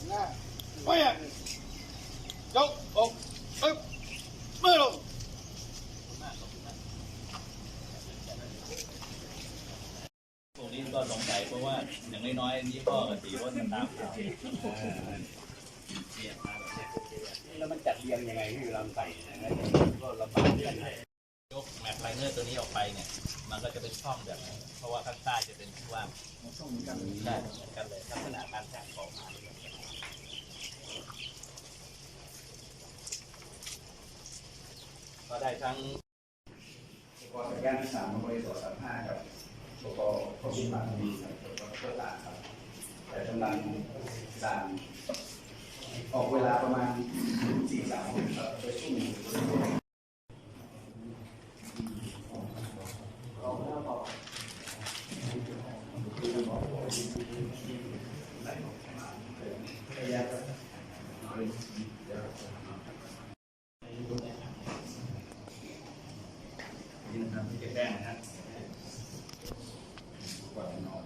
Oye, yo, oh, eh, pero. กนี้ก็สงสัยเพราะว่าอย่างน้อยๆนี่ก็กับตีพ่นมันตามข่าวแล้วมันจัดเรียงยังไงที่เราใส่นะก็ระบายกันยกแมปไลเนอร์ตัวนี้ออกไปเนี่ย มันก็จะเป็นช่องแบบเพราะว่าข้างใต้จะเป็นที่ว่างช่องเหมืนกัเหมือนกันเลยลักษณะการแทรกของมัน ก็ได้ทั้งก็ย่านที่สามบริษัทสามห้ากับสกข้อมูลมาดีครับก็ต่างครับแต่กำลังการออกเวลาประมาณสี่สามครับไปชุ่มนี่นะครับ ที่จะแป้งนะครับก่อนนอน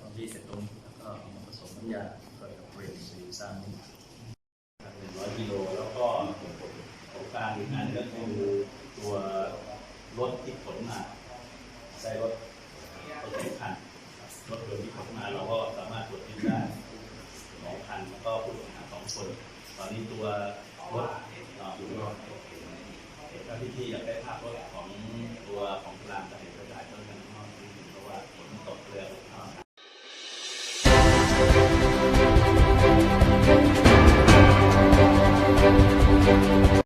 ตอนที่เสร็จตรงนี้แล้วก็เอามาผสมน้ำยาก็จะเปลี่ยนสีสร้างหนึ่งร้อยกิโลแล้วก็ของการอีกอันก็คือตัวรถที่ขนมาใช้รถรถสองคันรถยนต์ที่ขนมาเราก็ เปิดตอนนี้ตัวรถอยู่รอดถ้าพี่ๆอยากได้ภาพรถของตัวของกลางจะเห็นกระจายต้นกันข้างนอกดนึเพราะว่าฝนตก